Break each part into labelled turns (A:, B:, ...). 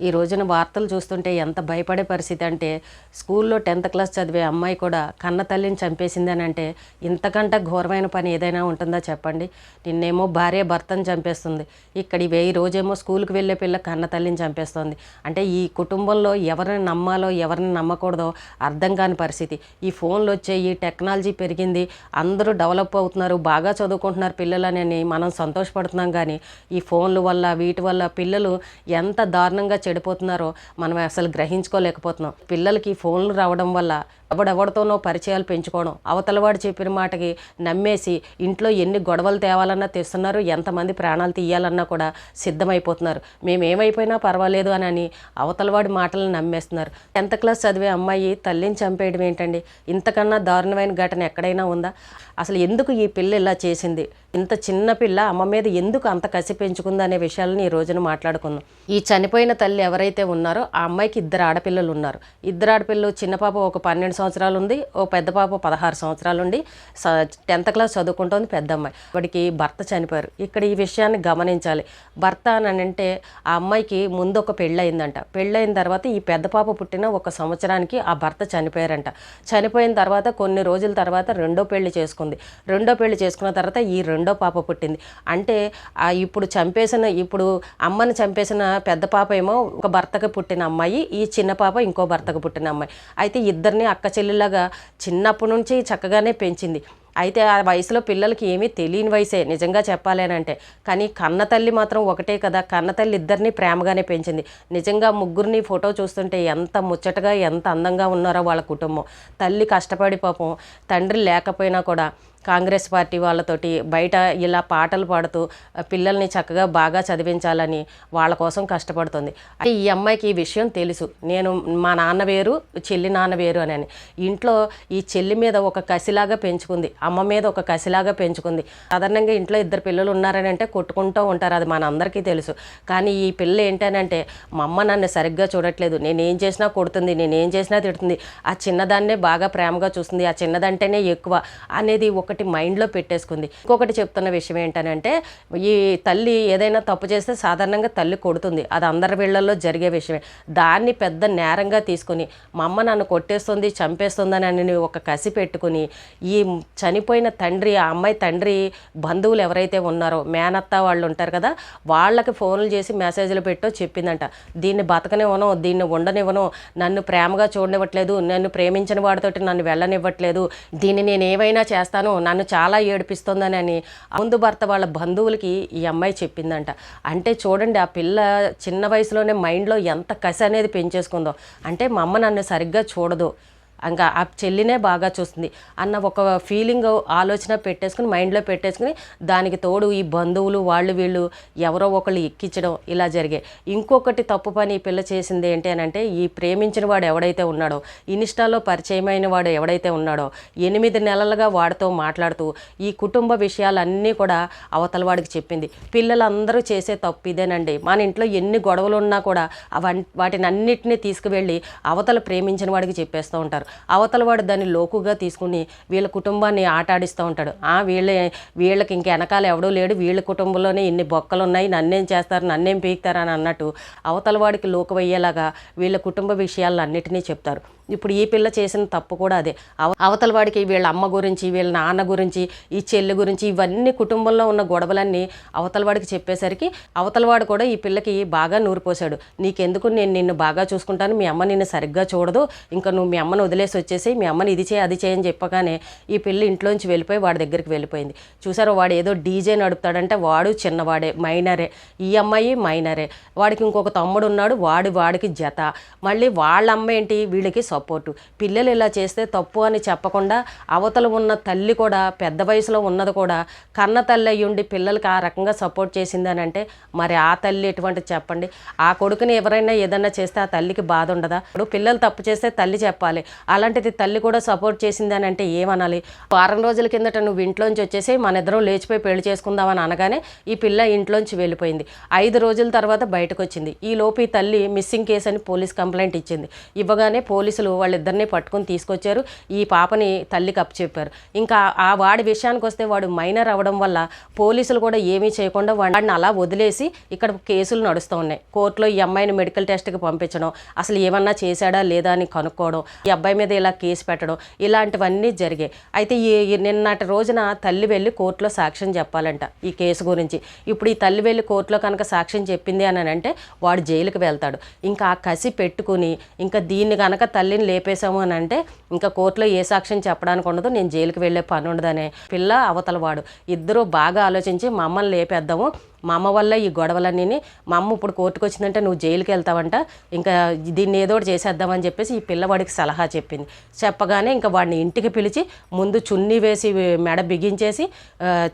A: ఈ రోజున వార్తలు చూస్తుంటే ఎంత భయపడే పరిస్థితి అంటే స్కూల్లో టెన్త్ క్లాస్ చదివే అమ్మాయి కూడా కన్న తల్లిని చంపేసిందని అంటే ఇంతకంటే ఘోరమైన పని ఏదైనా ఉంటుందా చెప్పండి? నిన్నేమో భార్య భర్తను చంపేస్తుంది. ఇక్కడ ఇవే ఈ రోజేమో స్కూల్కి వెళ్ళే పిల్ల కన్న తల్లిని చంపేస్తుంది. అంటే ఈ కుటుంబంలో ఎవరిని నమ్మాలో ఎవరిని నమ్మకూడదో అర్థం కాని పరిస్థితి. ఈ ఫోన్లు వచ్చాయి టెక్నాలజీ పెరిగింది అందరూ డెవలప్ అవుతున్నారు బాగా చదువుకుంటున్నారు పిల్లలని మనం సంతోషపడుతున్నాం కానీ ఈ ఫోన్ల వల్ల వీటి వల్ల పిల్లలు ఎంత దారుణంగా చెడిపోతున్నారో మనం అసలు గ్రహించుకోలేకపోతున్నాం. పిల్లలకి ఫోన్లు రావడం వల్ల ఎవడెవడితోనో పరిచయాలు పెంచుకోవడం అవతలవాడు చెప్పిన మాటకి నమ్మేసి ఇంట్లో ఎన్ని గొడవలు తేవాలన్నా తెస్తున్నారు ఎంతమంది ప్రాణాలు తీయాలన్నా కూడా సిద్ధమైపోతున్నారు. మేము ఏమైపోయినా పర్వాలేదు అని అని అవతలవాడి మాటలను నమ్మేస్తున్నారు. టెన్త్ క్లాస్ చదివే అమ్మాయి తల్లిని చంపేయడం ఏంటండి? ఇంతకన్నా దారుణమైన ఘటన ఎక్కడైనా ఉందా? అసలు ఎందుకు ఈ పిల్ల ఇలా చేసింది? ఇంత చిన్న పిల్ల అమ్మ మీద ఎందుకు అంత కసి పెంచుకుందనే అనే విషయాలను ఈ రోజున మాట్లాడుకుందాం. ఈ చనిపోయిన తల్లి ఎవరైతే ఉన్నారో ఆ అమ్మాయికి ఇద్దరు ఆడపిల్లలు ఉన్నారు. ఇద్దరు ఆడపిల్లలు చిన్న పాప ఒక పన్నెండు సంవత్సరాలు ఉంది ఓ పెద్ద పాప పదహారు సంవత్సరాలు ఉండి టెన్త్ క్లాస్ చదువుకుంటుంది పెద్ద అమ్మాయి. వాడికి భర్త చనిపోయారు. ఇక్కడ ఈ విషయాన్ని గమనించాలి. భర్త అని అంటే ఆ అమ్మాయికి ముందు ఒక పెళ్ళయిందంట. పెళ్ళయిన తర్వాత ఈ పెద్ద పాప పుట్టిన ఒక సంవత్సరానికి ఆ భర్త చనిపోయారంట. చనిపోయిన తర్వాత కొన్ని రోజుల తర్వాత రెండో పెళ్ళి చేసుకుంది. రెండో పెళ్ళి చేసుకున్న తర్వాత ఈ రెండో పాప పుట్టింది. అంటే ఇప్పుడు చంపేసిన ఇప్పుడు అమ్మని చంపేసిన పెద్ద పాప ఏమో ఒక భర్తకు పుట్టిన అమ్మాయి ఈ చిన్న పాప ఇంకో భర్తకు పుట్టిన అమ్మాయి. అయితే ఇద్దరిని అక్క చెల్లెలాగా చిన్నప్పటి నుంచి చక్కగానే పెంచింది. అయితే ఆ వయసులో పిల్లలకి ఏమీ తెలియని వయసే నిజంగా చెప్పాలేనంటే కానీ కన్న తల్లి మాత్రం ఒకటే కదా కన్న తల్లి ఇద్దరిని ప్రేమగానే పెంచింది. నిజంగా ముగ్గురిని ఫోటో చూస్తుంటే ఎంత ముచ్చటగా ఎంత అందంగా ఉన్నారో వాళ్ళ కుటుంబం. తల్లి కష్టపడి పాపం తండ్రి లేకపోయినా కూడా కాంగ్రెస్ పార్టీ వాళ్ళతోటి బయట ఇలా పాటలు పాడుతూ పిల్లల్ని చక్కగా బాగా చదివించాలని వాళ్ళ కోసం కష్టపడుతుంది. అంటే ఈ అమ్మాయికి ఈ విషయం తెలుసు. నేను మా నాన్న వేరు చెల్లి నాన్న వేరు అని. ఇంట్లో ఈ చెల్లి మీద ఒక కసిలాగా పెంచుకుంది. అమ్మ మీద ఒక కసిలాగా పెంచుకుంది. సాధారణంగా ఇంట్లో ఇద్దరు పిల్లలు ఉన్నారని అంటే కొట్టుకుంటూ ఉంటారు అది మన అందరికీ తెలుసు. కానీ ఈ పిల్ల ఏంటనంటే మా అమ్మ నన్ను సరిగ్గా చూడట్లేదు. నేను ఏం చేసినా కొడుతుంది నేను ఏం చేసినా తిడుతుంది. ఆ చిన్నదాన్నే బాగా ప్రేమగా చూస్తుంది ఆ చిన్నదంటేనే ఎక్కువ అనేది ఒకటి మైండ్లో పెట్టేసుకుంది. ఇంకొకటి చెప్తున్న విషయం ఏంటనంటే ఈ తల్లి ఏదైనా తప్పు చేస్తే సాధారణంగా తల్లి కొడుతుంది. అది అందరి వీళ్ళల్లో జరిగే విషయమే. దాన్ని పెద్ద నేరంగా తీసుకుని మా అమ్మ నన్ను కొట్టేస్తుంది చంపేస్తుందని అని ఒక కసి పెట్టుకుని ఈ చని చనిపోయిన తండ్రి ఆ అమ్మాయి తండ్రి బంధువులు ఎవరైతే ఉన్నారో మేనత్త వాళ్ళు ఉంటారు కదా వాళ్ళకి ఫోన్లు చేసి మెసేజ్లు పెట్టో చెప్పిందంట. దీన్ని బతకనివ్వను దీన్ని ఉండనివ్వను నన్ను ప్రేమగా చూడనివ్వట్లేదు నన్ను ప్రేమించిన వాడితోటి నన్ను వెళ్ళనివ్వట్లేదు దీన్ని నేను ఏమైనా చేస్తాను నన్ను చాలా ఏడిపిస్తుందని అని ముందు భర్త వాళ్ళ బంధువులకి ఈ అమ్మాయి చెప్పిందంట. అంటే చూడండి ఆ పిల్ల చిన్న వయసులోనే మైండ్లో ఎంత కసి అనేది పెంచేసుకుందో. అంటే మా అమ్మ నన్ను సరిగ్గా చూడదు. ఇంకా ఆ చెల్లినే బాగా చూస్తుంది. అన్న ఒక ఫీలింగ్ ఆలోచన పెట్టేసుకుని మైండ్లో పెట్టేసుకుని దానికి తోడు ఈ బంధువులు వాళ్ళు వీళ్ళు ఎవరో ఒకళ్ళు ఎక్కించడం ఇలా జరిగాయి. ఇంకొకటి తప్పు పని ఈ పిల్ల చేసింది ఏంటి అని అంటే ఈ ప్రేమించిన వాడు ఎవడైతే ఉన్నాడో ఇన్స్టాలో పరిచయమైన వాడు ఎవడైతే ఉన్నాడో ఎనిమిది నెలలుగా వాడితో మాట్లాడుతూ ఈ కుటుంబ విషయాలన్నీ కూడా అవతల వాడికి చెప్పింది. పిల్లలందరూ చేసే తప్పు ఇదేనండి. మన ఇంట్లో ఎన్ని గొడవలు ఉన్నా కూడా అవన్ వాటిని అన్నిటినీ తీసుకువెళ్ళి అవతల ప్రేమించిన వాడికి చెప్పేస్తూ ఉంటారు. అవతల వాడు దాన్ని లోకుగా తీసుకుని వీళ్ళ కుటుంబాన్ని ఆటాడిస్తూ ఉంటాడు. ఆ వీళ్ళ వీళ్ళకి ఇంక వెనకాల ఎవడూ లేడు. వీళ్ళ కుటుంబంలోనే ఇన్ని బొక్కలు ఉన్నాయి నన్నేం చేస్తారు? నన్నేం పీకుతారు? అని అన్నట్టు అవతల వాడికి వీళ్ళ కుటుంబ విషయాలన్నిటినీ చెప్తారు. ఇప్పుడు ఈ పిల్ల చేసిన తప్పు కూడా అదే. అవ అవతల వాడికి వీళ్ళ అమ్మ గురించి వీళ్ళ నాన్న గురించి ఈ చెల్లి గురించి ఇవన్నీ కుటుంబంలో ఉన్న గొడవలన్నీ అవతల వాడికి చెప్పేసరికి అవతల వాడు కూడా ఈ పిల్లకి బాగా నూరిపోశాడు నీకెందుకు? నేను నిన్ను బాగా చూసుకుంటాను. మీ అమ్మ నిన్ను సరిగ్గా చూడదు. ఇంకా నువ్వు మీ అమ్మను వదిలేసి వచ్చేసి మీ అమ్మని ఇది చేయి అది చేయని చెప్పగానే ఈ పిల్ల ఇంట్లోంచి వెళ్ళిపోయి వాడి దగ్గరికి వెళ్ళిపోయింది. చూసారు వాడు ఏదో డీజే నడుపుతాడంటే. వాడు చిన్నవాడే మైనరే. ఈ అమ్మాయి మైనరే. వాడికి ఇంకొక తమ్ముడు ఉన్నాడు వాడు వాడికి జత. మళ్ళీ వాళ్ళ అమ్మ ఏంటి? వీళ్ళకి సపోర్టు. పిల్లలు ఇలా చేస్తే తప్పు అని చెప్పకుండా అవతల ఉన్న తల్లి కూడా పెద్ద వయసులో ఉన్నది కూడా కన్న తల్లి అయ్యి ఉండి పిల్లలకి ఆ రకంగా సపోర్ట్ చేసింది అని అంటే మరి ఆ తల్లి ఎటువంటిది చెప్పండి? ఆ కొడుకుని ఎవరైనా ఏదైనా చేస్తే ఆ తల్లికి బాధ ఉండదా? ఇప్పుడు పిల్లలు తప్పు చేస్తే తల్లి చెప్పాలి. అలాంటిది తల్లి కూడా సపోర్ట్ చేసింది అని అంటే ఏమనాలి? వారం రోజుల కిందట నువ్వు ఇంట్లోంచి వచ్చేసి మన ఇద్దరం లేచిపోయి పెళ్ళి చేసుకుందామని అనగానే ఈ పిల్ల ఇంట్లోంచి వెళ్ళిపోయింది. ఐదు రోజుల తర్వాత బయటకు వచ్చింది ఈ లోపు ఈ తల్లి మిస్సింగ్ కేసు అని పోలీస్ కంప్లైంట్ ఇచ్చింది. ఇవ్వగానే పోలీసులు పోలీసులు వాళ్ళిద్దరిని పట్టుకొని తీసుకొచ్చారు. ఈ పాపని తల్లికి అప్పచెప్పారు ఇంకా ఆ వాడి విషయానికి వస్తే వాడు మైనర్ అవ్వడం వల్ల పోలీసులు కూడా ఏమీ చేయకుండా వాడిని అలా వదిలేసి ఇక్కడ కేసులు నడుస్తూ ఉన్నాయి. కోర్టులో ఈ అమ్మాయిని మెడికల్ టెస్ట్కి పంపించడం అసలు ఏమన్నా చేశాడా లేదా అని కనుక్కోవడం ఈ అబ్బాయి మీద ఇలా కేసు పెట్టడం ఇలాంటివన్నీ జరిగాయి. అయితే ఈ నిన్నటి రోజున తల్లి వెళ్ళి కోర్టులో సాక్ష్యం చెప్పాలంట ఈ కేసు గురించి. ఇప్పుడు ఈ తల్లి వెళ్ళి కోర్టులో కనుక సాక్ష్యం చెప్పింది అని అంటే వాడు జైలుకి వెళ్తాడు. ఇంకా ఆ కసి పెట్టుకుని ఇంకా దీన్ని కనుక తల్లి తల్లిని లేపేశాము అని అంటే ఇంకా కోర్టులో ఏ సాక్ష్యం చెప్పడానికి ఉండదు నేను జైలుకి వెళ్ళే పని ఉండదనే పిల్ల అవతల వాడు. ఇద్దరూ బాగా ఆలోచించి మమ్మల్ని లేపేద్దాము మా అమ్మ వల్ల ఈ గొడవలన్నీ మా అమ్మ ఇప్పుడు కోర్టుకు వచ్చిందంటే నువ్వు జైలుకి వెళ్తావంట ఇంకా దీన్ని ఏదో ఒకటి చేసేద్దామని చెప్పేసి ఈ పిల్లవాడికి సలహా చెప్పింది. చెప్పగానే ఇంకా వాడిని ఇంటికి పిలిచి ముందు చున్నీ వేసి మెడ బిగించేసి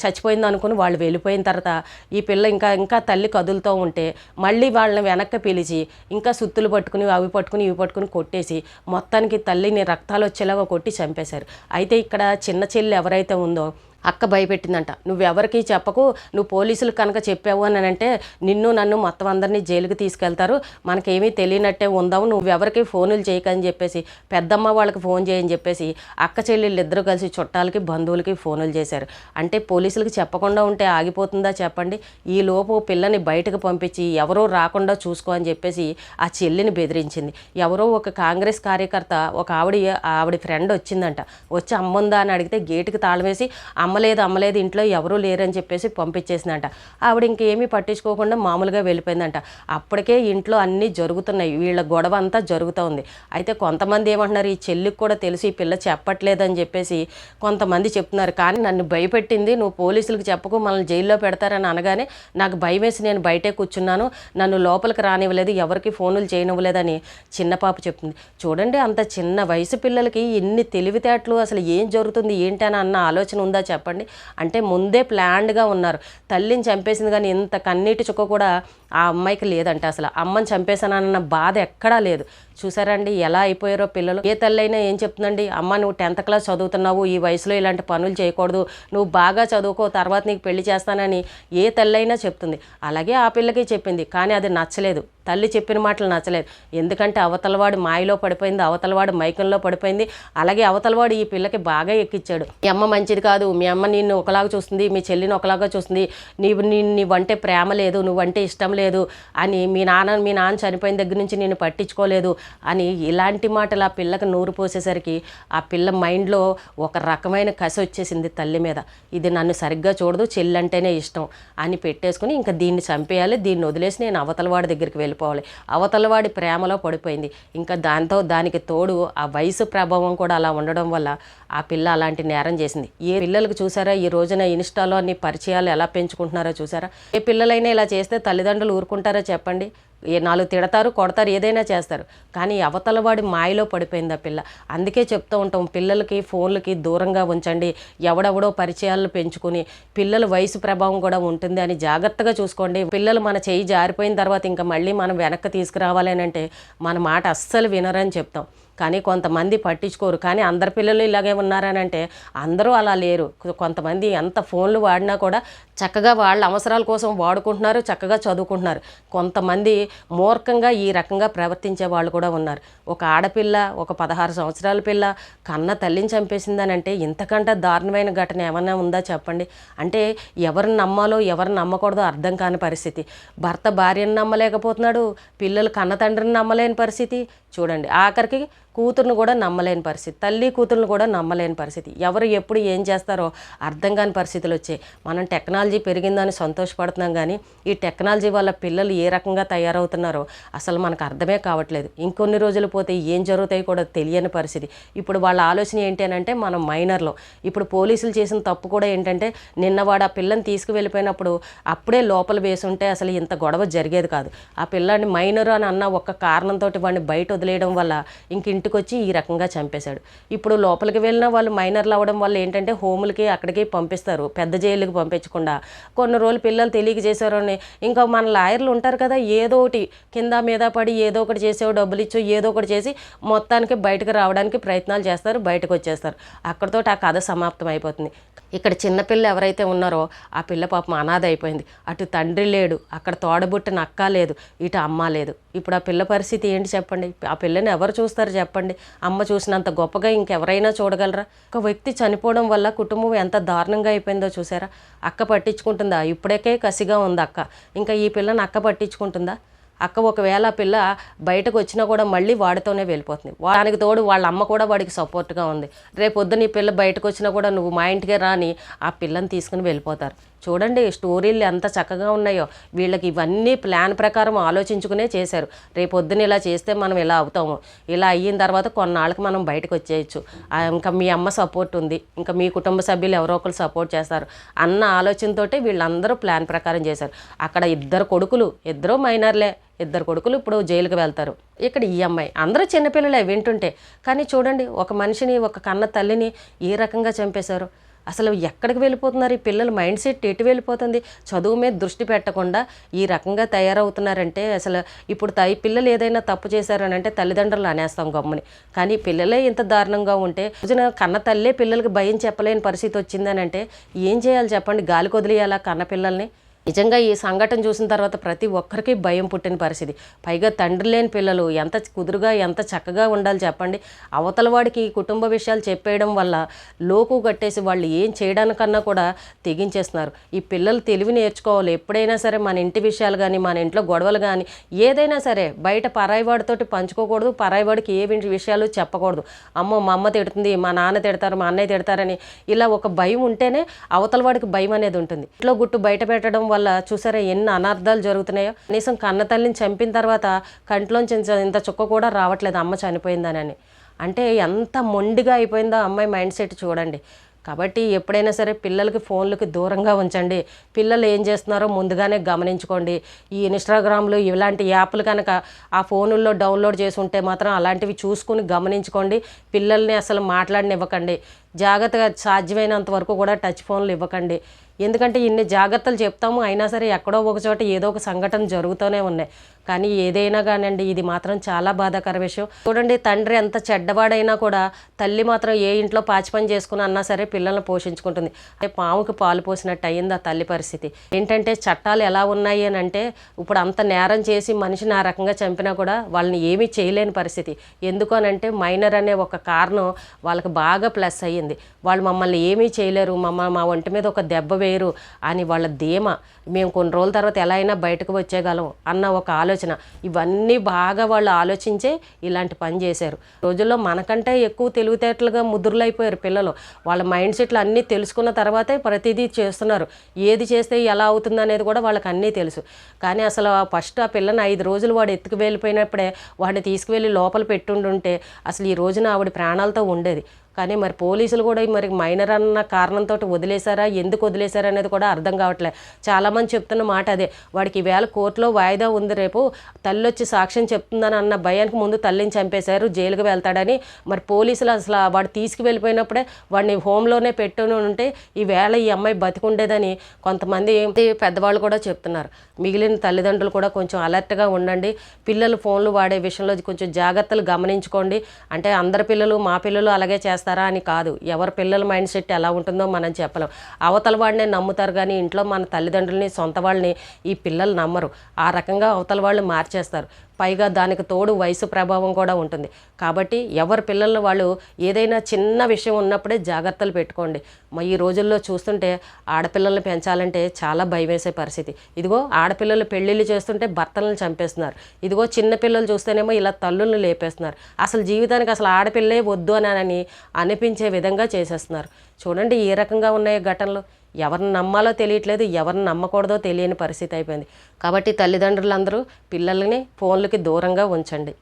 A: చచ్చిపోయింది అనుకుని వాళ్ళు వెళ్ళిపోయిన తర్వాత ఈ పిల్ల ఇంకా ఇంకా తల్లి కదులుతూ ఉంటే మళ్ళీ వాళ్ళని వెనక్కి పిలిచి ఇంకా సుత్తులు పట్టుకుని అవి పట్టుకుని ఇవి పట్టుకుని కొట్టేసి మొత్తానికి తల్లిని రక్తాలు వచ్చేలాగా కొట్టి చంపేశారు. అయితే ఇక్కడ చిన్న చెల్లి ఎవరైతే ఉందో అక్క భయపెట్టిందంట. నువ్వెవరికి చెప్పకు నువ్వు పోలీసులు కనుక చెప్పావు అని అంటే నిన్ను నన్ను మొత్తం అందరినీ జైలుకి తీసుకెళ్తారు. మనకేమీ తెలియనట్టే ఉందావు నువ్వెవరికి ఫోనులు చేయకని చెప్పేసి పెద్దమ్మ వాళ్ళకి ఫోన్ చేయని చెప్పేసి అక్క చెల్లెళ్ళు ఇద్దరు కలిసి చుట్టాలకి బంధువులకి ఫోనులు చేశారు. అంటే పోలీసులకు చెప్పకుండా ఉంటే ఆగిపోతుందా చెప్పండి? ఈ లోపు పిల్లని బయటకు పంపించి ఎవరో రాకుండా చూసుకో అని చెప్పేసి ఆ చెల్లిని బెదిరించింది. ఎవరో ఒక కాంగ్రెస్ కార్యకర్త ఒక ఆవిడ ఆవిడ ఫ్రెండ్ వచ్చిందంట. వచ్చి అమ్ముందా అని అడిగితే గేటుకి తాళం వేసి అమ్మలేదు అమ్మలేదు ఇంట్లో ఎవరూ లేరని చెప్పేసి పంపించేసిందంట. ఆవిడ ఇంకేమీ పట్టించుకోకుండా మామూలుగా వెళ్ళిపోయిందంట. అప్పటికే ఇంట్లో అన్నీ జరుగుతున్నాయి వీళ్ళ గొడవ అంతా జరుగుతూ ఉంది అయితే కొంతమంది ఏమంటున్నారు ఈ చెల్లికి కూడా తెలిసి ఈ పిల్ల చెప్పట్లేదని చెప్పేసి కొంతమంది చెప్తున్నారు. కానీ నన్ను భయపెట్టింది నువ్వు పోలీసులకు చెప్పకు మనల్ని జైల్లో పెడతారని అనగానే నాకు భయం వేసి నేను బయటే కూర్చున్నాను. నన్ను లోపలికి రానివ్వలేదు ఎవరికి ఫోనులు చేయనివ్వలేదని చిన్న పాప చెప్తుంది చూడండి అంత చిన్న వయసు పిల్లలకి ఇన్ని తెలివితేటలు అసలు ఏం జరుగుతుంది ఏంటి అని అన్న ఆలోచన ఉందా చెప్పండి. అంటే ముందే ప్లాన్డ్గా ఉన్నారు. తల్లిని చంపేసింది కానీ ఇంత కన్నీటి చుక్క కూడా ఆ అమ్మాయికి లేదంట అసలు అమ్మని చంపేశానన్న బాధ ఎక్కడా లేదు. చూసారండి ఎలా అయిపోయారో పిల్లలు. ఏ తల్లైనా ఏం చెప్తుందండి? అమ్మ నువ్వు టెన్త్ క్లాస్ చదువుతున్నావు ఈ వయసులో ఇలాంటి పనులు చేయకూడదు. నువ్వు బాగా చదువుకో తర్వాత నీకు పెళ్ళి చేస్తానని ఏ తల్లైనా చెప్తుంది. అలాగే ఆ పిల్లకి చెప్పింది. కానీ అది నచ్చలేదు. తల్లి చెప్పిన మాటలు నచ్చలేదు. ఎందుకంటే అవతలవాడు మాయలో పడిపోయింది అవతలవాడు మైకంలో పడిపోయింది. అలాగే అవతలవాడు ఈ పిల్లకి బాగా ఎక్కిచ్చాడు. మీ అమ్మ మంచిది కాదు. మీ అమ్మ నిన్ను ఒకలాగా చూస్తుంది మీ చెల్లిని ఒకలాగా చూస్తుంది. నీవు నీ నీవంటే ప్రేమ లేదు. నువ్వంటే ఇష్టం లేదు అని మీ నాన్న మీ నాన్న చనిపోయిన దగ్గర నుంచి నేను పట్టించుకోలేదు అని ఇలాంటి మాటలు ఆ పిల్లకి నూరు పోసేసరికి ఆ పిల్ల మైండ్లో ఒక రకమైన కసి వచ్చేసింది తల్లి మీద. ఇది నన్ను సరిగ్గా చూడదు చెల్లి అంటేనే ఇష్టం అని పెట్టేసుకుని ఇంకా దీన్ని చంపేయాలి దీన్ని వదిలేసి నేను అవతలవాడి దగ్గరికి వెళ్ళిపోవాలి. అవతలవాడి ప్రేమలో పడిపోయింది. ఇంకా దాంతో దానికి తోడు ఆ వయసు ప్రభావం కూడా అలా ఉండడం వల్ల ఆ పిల్ల అలాంటి నేరం చేసింది. ఏ పిల్లలకు చూసారా? ఈ రోజున ఇన్స్టాలో అన్ని పరిచయాలు ఎలా పెంచుకుంటున్నారో చూసారా? ఏ పిల్లలైనా ఇలా చేస్తే తల్లిదండ్రులు ఊరుకుంటారా చెప్పండి. ఏ నాలుగు తిడతారు కొడతారు ఏదైనా చేస్తారు. కానీ అవతల వాడి మాయలో పడిపోయింది ఆ పిల్ల. అందుకే చెప్తూ ఉంటాం పిల్లలకి ఫోన్లకి దూరంగా ఉంచండి. ఎవడెవడో పరిచయాలను పెంచుకుని పిల్లల వయసు ప్రభావం కూడా ఉంటుంది అని జాగ్రత్తగా చూసుకోండి. పిల్లలు మన చేయి జారిపోయిన తర్వాత ఇంకా మళ్ళీ మనం వెనక్కి తీసుకురావాలి అని అంటే మన మాట అస్సలు వినరని చెప్తాం. కానీ కొంతమంది పట్టించుకోరు. కానీ అందరి పిల్లలు ఇలాగే ఉన్నారని అంటే అందరూ అలా లేరు. కొంతమంది ఎంత ఫోన్లు వాడినా కూడా చక్కగా వాళ్ళ అవసరాల కోసం వాడుకుంటున్నారు చక్కగా చదువుకుంటున్నారు. కొంతమంది మూర్ఖంగా ఈ రకంగా ప్రవర్తించే వాళ్ళు కూడా ఉన్నారు. ఒక ఆడపిల్ల ఒక పదహారు సంవత్సరాల పిల్ల కన్న తల్లిని చంపేసిందని అంటే ఇంతకంటే దారుణమైన ఘటన ఏమైనా ఉందా చెప్పండి? అంటే ఎవరిని నమ్మాలో ఎవరిని నమ్మకూడదో అర్థం కాని పరిస్థితి. భర్త భార్యను నమ్మలేకపోతున్నాడు పిల్లలు కన్న తండ్రిని నమ్మలేని పరిస్థితి. చూడండి ఆఖరికి కూతురును కూడా నమ్మలేని పరిస్థితి తల్లి కూతురును కూడా నమ్మలేని పరిస్థితి. ఎవరు ఎప్పుడు ఏం చేస్తారో అర్థం కాని పరిస్థితులు వచ్చాయి. మనం టెక్నాలజీ పెరిగిందని సంతోషపడుతున్నాం కానీ ఈ టెక్నాలజీ వల్ల పిల్లలు ఏ రకంగా తయారవుతున్నారో అసలు మనకు అర్థమే కావట్లేదు. ఇంకొన్ని రోజులు పోతే ఏం జరుగుతాయి కూడా తెలియని పరిస్థితి. ఇప్పుడు వాళ్ళ ఆలోచన ఏంటి అని అంటే మనం మైనర్లో. ఇప్పుడు పోలీసులు చేసిన తప్పు కూడా ఏంటంటే నిన్న వాడు ఆ పిల్లని తీసుకువెళ్ళిపోయినప్పుడు అప్పుడే లోపల వేసుంటే అసలు ఇంత గొడవ జరిగేది కాదు. ఆ పిల్లాడిని మైనర్ అని అన్న ఒక్క కారణంతో వాడిని బయట వదిలేయడం వల్ల ఇంక ఇంటికి వచ్చి ఈ రకంగా చంపేశాడు. ఇప్పుడు లోపలికి వెళ్ళిన వాళ్ళు మైనర్లు అవ్వడం వల్ల ఏంటంటే హోములకి అక్కడికి పంపిస్తారు. పెద్ద జైలుకి పంపించకుండా. కొన్ని రోజులు పిల్లలు తెలియక చేశారు అని ఇంకా మన లాయర్లు ఉంటారు కదా ఏదో ఒకటి కింద మీద పడి ఏదో ఒకటి చేసేవో డబ్బులు ఇచ్చో ఏదో ఒకటి చేసి మొత్తానికి బయటకు రావడానికి ప్రయత్నాలు చేస్తారు బయటకు వచ్చేస్తారు. అక్కడతో ఆ కథ సమాప్తం అయిపోతుంది. ఇక్కడ చిన్నపిల్ల ఎవరైతే ఉన్నారో ఆ పిల్ల పాపం అనాథ అయిపోయింది. అటు తండ్రి లేడు అక్కడ తోడబుట్టిన అక్క లేదు ఇటు అమ్మ లేదు. ఇప్పుడు ఆ పిల్ల పరిస్థితి ఏంటి చెప్పండి? ఆ పిల్లని ఎవరు చూస్తారు చెప్పండి? చెప్పండి. అమ్మ చూసినంత గొప్పగా ఇంకెవరైనా చూడగలరా? ఒక వ్యక్తి చనిపోవడం వల్ల కుటుంబం ఎంత దారుణంగా అయిపోయిందో చూసారా? అక్క పట్టించుకుంటుందా? ఇప్పుడేకే కసిగా ఉంది అక్క ఇంకా ఈ పిల్లని అక్క పట్టించుకుంటుందా? అక్క ఒకవేళ ఆ పిల్ల బయటకు వచ్చినా కూడా మళ్ళీ వాడితోనే వెళ్ళిపోతుంది. దానికి తోడు వాళ్ళ అమ్మ కూడా వాడికి సపోర్ట్గా ఉంది. రేపు పొద్దున పిల్ల బయటకు వచ్చినా కూడా నువ్వు మా ఇంటికే రాని ఆ పిల్లని తీసుకుని వెళ్ళిపోతారు. చూడండి స్టోరీలు ఎంత చక్కగా ఉన్నాయో. వీళ్ళకి ఇవన్నీ ప్లాన్ ప్రకారం ఆలోచించుకునే చేశారు. రేపు పొద్దున ఇలా చేస్తే మనం ఇలా అవుతాము. ఇలా అయిన తర్వాత కొన్నాళ్ళకి మనం బయటకు వచ్చేయచ్చు. ఇంకా మీ అమ్మ సపోర్ట్ ఉంది. ఇంకా మీ కుటుంబ సభ్యులు ఎవరో ఒకరు సపోర్ట్ చేస్తారు అన్న ఆలోచనతోటే వీళ్ళందరూ ప్లాన్ ప్రకారం చేశారు. అక్కడ ఇద్దరు కొడుకులు ఇద్దరు మైనర్లే. ఇద్దరు కొడుకులు ఇప్పుడు జైలుకు వెళ్తారు. ఇక్కడ ఈ అమ్మాయి అందరూ చిన్నపిల్లలే వింటుంటే కానీ చూడండి ఒక మనిషిని ఒక కన్న తల్లిని ఏ రకంగా చంపేశారు? అసలు ఎక్కడికి వెళ్ళిపోతున్నారు? ఈ పిల్లల మైండ్ సెట్ ఎటు వెళ్ళిపోతుంది? చదువు మీద దృష్టి పెట్టకుండా ఈ రకంగా తయారవుతున్నారంటే అసలు ఇప్పుడు తై పిల్లలు ఏదైనా తప్పు చేశారని అంటే తల్లిదండ్రులు అనేస్తాం గమ్ముని. కానీ పిల్లలే ఇంత దారుణంగా ఉంటే రోజున కన్న తల్లే పిల్లలకి భయం చెప్పలేని పరిస్థితి వచ్చిందని అంటే ఏం చేయాలి చెప్పండి? గాలి వదిలేయాలా కన్న పిల్లల్ని? నిజంగా ఈ సంఘటన చూసిన తర్వాత ప్రతి ఒక్కరికి భయం పుట్టిన పరిస్థితి. పైగా తండ్రి లేని పిల్లలు ఎంత కుదురుగా ఎంత చక్కగా ఉండాలి చెప్పండి. అవతల వాడికి కుటుంబ విషయాలు చెప్పేయడం వల్ల లోకు కట్టేసి వాళ్ళు ఏం చేయడానికన్నా కూడా తెగించేస్తున్నారు. ఈ పిల్లలు తెలివి నేర్చుకోవాలి. ఎప్పుడైనా సరే మన ఇంటి విషయాలు కానీ మన ఇంట్లో గొడవలు కానీ ఏదైనా సరే బయట పరాయివాడితోటి పంచుకోకూడదు. పరాయివాడికి ఏ విషయాలు చెప్పకూడదు. అమ్మో మా అమ్మ తిడుతుంది మా నాన్న తిడతారు మా అన్నయ్య తిడతారని ఇలా ఒక భయం ఉంటేనే అవతల వాడికి భయం అనేది ఉంటుంది. ఇంట్లో గుట్టు బయట పెట్టడం వల్ల చూసారా ఎన్ని అనర్థాలు జరుగుతున్నాయో? కనీసం కన్న తల్లిని చంపిన తర్వాత కంట్లోంచి ఇంత- చుక్క కూడా రావట్లేదు అమ్మ చనిపోయిందనని. అంటే ఎంత మొండిగా అయిపోయిందో అమ్మాయి మైండ్ సెట్ చూడండి. కాబట్టి ఎప్పుడైనా సరే పిల్లలకి ఫోన్లకి దూరంగా ఉంచండి. పిల్లలు ఏం చేస్తున్నారో ముందుగానే గమనించుకోండి. ఈ ఇన్స్టాగ్రామ్లు ఇలాంటి యాప్లు కనుక ఆ ఫోనుల్లో డౌన్లోడ్ చేసి ఉంటే మాత్రం అలాంటివి చూసుకుని గమనించుకోండి. పిల్లల్ని అసలు మాట్లాడనివ్వకండి. జాగ్రత్తగా సాధ్యమైనంత వరకు కూడా టచ్ ఫోన్లు ఇవ్వకండి. ఎందుకంటే ఇన్ని జాగ్రత్తలు చెప్తాము అయినా సరే ఎక్కడో ఒక చోట ఏదో ఒక సంఘటన జరుగుతూనే ఉన్నాయి. కానీ ఏదైనా కానివ్వండి ఇది మాత్రం చాలా బాధాకర విషయం. చూడండి తండ్రి ఎంత చెడ్డవాడైనా కూడా తల్లి మాత్రం ఏ ఇంట్లో పాచిపని చేసుకుని అన్నా సరే పిల్లల్ని పోషించుకుంటుంది. అదే పాముకి పాలు పోసినట్టు అయ్యింది ఆ తల్లి పరిస్థితి. ఏంటంటే చట్టాలు ఎలా ఉన్నాయి అని అంటే ఇప్పుడు అంత నేరం చేసి మనిషిని ఆ రకంగా చంపినా కూడా వాళ్ళని ఏమీ చేయలేని పరిస్థితి. ఎందుకు అని అంటే మైనర్ అనే ఒక కారణం వాళ్ళకి బాగా ప్లస్ అయ్యింది. వాళ్ళు మమ్మల్ని ఏమీ చేయలేరు. మమ్మ మా ఒంటి మీద ఒక దెబ్బ వేయరు అని వాళ్ళ ధీమ. మేము కొన్ని రోజుల తర్వాత ఎలా అయినా బయటకు వచ్చేయగలం అన్న ఒక ఆలోచన. ఇవన్నీ బాగా వాళ్ళు ఆలోచించే ఇలాంటి పని చేశారు. రోజుల్లో మనకంటే ఎక్కువ తెలివితేటలుగా ముద్దురులైపోయారు పిల్లలు. వాళ్ళ మైండ్ సెట్లు అన్నీ తెలుసుకున్న తర్వాతే ప్రతిదీ చేస్తున్నారు. ఏది చేస్తే ఎలా అవుతుంది అనేది కూడా వాళ్ళకి అన్నీ తెలుసు. కానీ అసలు ఫస్ట్ ఆ పిల్లని ఐదు రోజులు వాడు ఎత్తుకు వెళ్ళిపోయినప్పుడే వాడిని తీసుకువెళ్ళి లోపల పెట్టుండుంటే అసలు ఈ రోజున ఆవిడ ప్రాణాలతో ఉండేది. కానీ మరి పోలీసులు కూడా మరి మైనర్ అన్న కారణంతో వదిలేశారా? ఎందుకు వదిలేశారా అనేది కూడా అర్థం కావట్లేదు చాలామంది చెప్తున్న మాట అదే. వాడికి ఈవేళ కోర్టులో వాయిదా ఉంది రేపు. తల్లి వచ్చి సాక్ష్యం చెప్తుందని అన్న భయానికి ముందు తల్లిని చంపేశారు జైలుకి వెళ్తాడని. మరి పోలీసులు అసలు వాడు తీసుకువెళ్ళిపోయినప్పుడే వాడిని హోమ్లోనే పెట్టుని ఉంటే ఈవేళ ఈ అమ్మాయి బతికుండేదని కొంతమంది పెద్దవాళ్ళు కూడా చెప్తున్నారు. మిగిలిన తల్లిదండ్రులు కూడా కొంచెం అలర్ట్గా ఉండండి. పిల్లలు ఫోన్లు వాడే విషయంలో కొంచెం జాగ్రత్తలు గమనించుకోండి. అంటే అందరి పిల్లలు మా పిల్లలు అలాగే చేస్తారు అని కాదు. ఎవరి పిల్లల మైండ్ సెట్ ఎలా ఉంటుందో మనం చెప్పలేం. అవతల వాడినే నమ్ముతారు కానీ ఇంట్లో మన తల్లిదండ్రులని సొంత వాళ్ళని ఈ పిల్లలు నమ్మరు. ఆ రకంగా అవతల వాళ్ళు మార్చేస్తారు. పైగా దానికి తోడు వయసు ప్రభావం కూడా ఉంటుంది. కాబట్టి ఎవరి పిల్లలు వాళ్ళు ఏదైనా చిన్న విషయం ఉన్నప్పుడే జాగ్రత్తలు పెట్టుకోండి. మా ఈ రోజుల్లో చూస్తుంటే ఆడపిల్లల్ని పెంచాలంటే చాలా భయం వేసే పరిస్థితి. ఇదిగో ఆడపిల్లలు పెళ్ళిళ్ళు చేస్తుంటే భర్తలను చంపేస్తున్నారు. ఇదిగో చిన్న పిల్లలు చూస్తేనేమో ఇలా తల్లుల్ని లేపేస్తున్నారు. అసలు జీవితానికి అసలు ఆడపిల్లే వద్దు అని అని అనిపించే విధంగా చేసేస్తున్నారు. చూడండి ఏ రకంగా ఉన్నాయి ఘటనలు. ఎవరిని నమ్మాలో తెలియట్లేదు ఎవరిని నమ్మకూడదో తెలియని పరిస్థితి అయిపోయింది. కాబట్టి తల్లిదండ్రులందరూ పిల్లల్ని ఫోన్లకి దూరంగా ఉంచండి.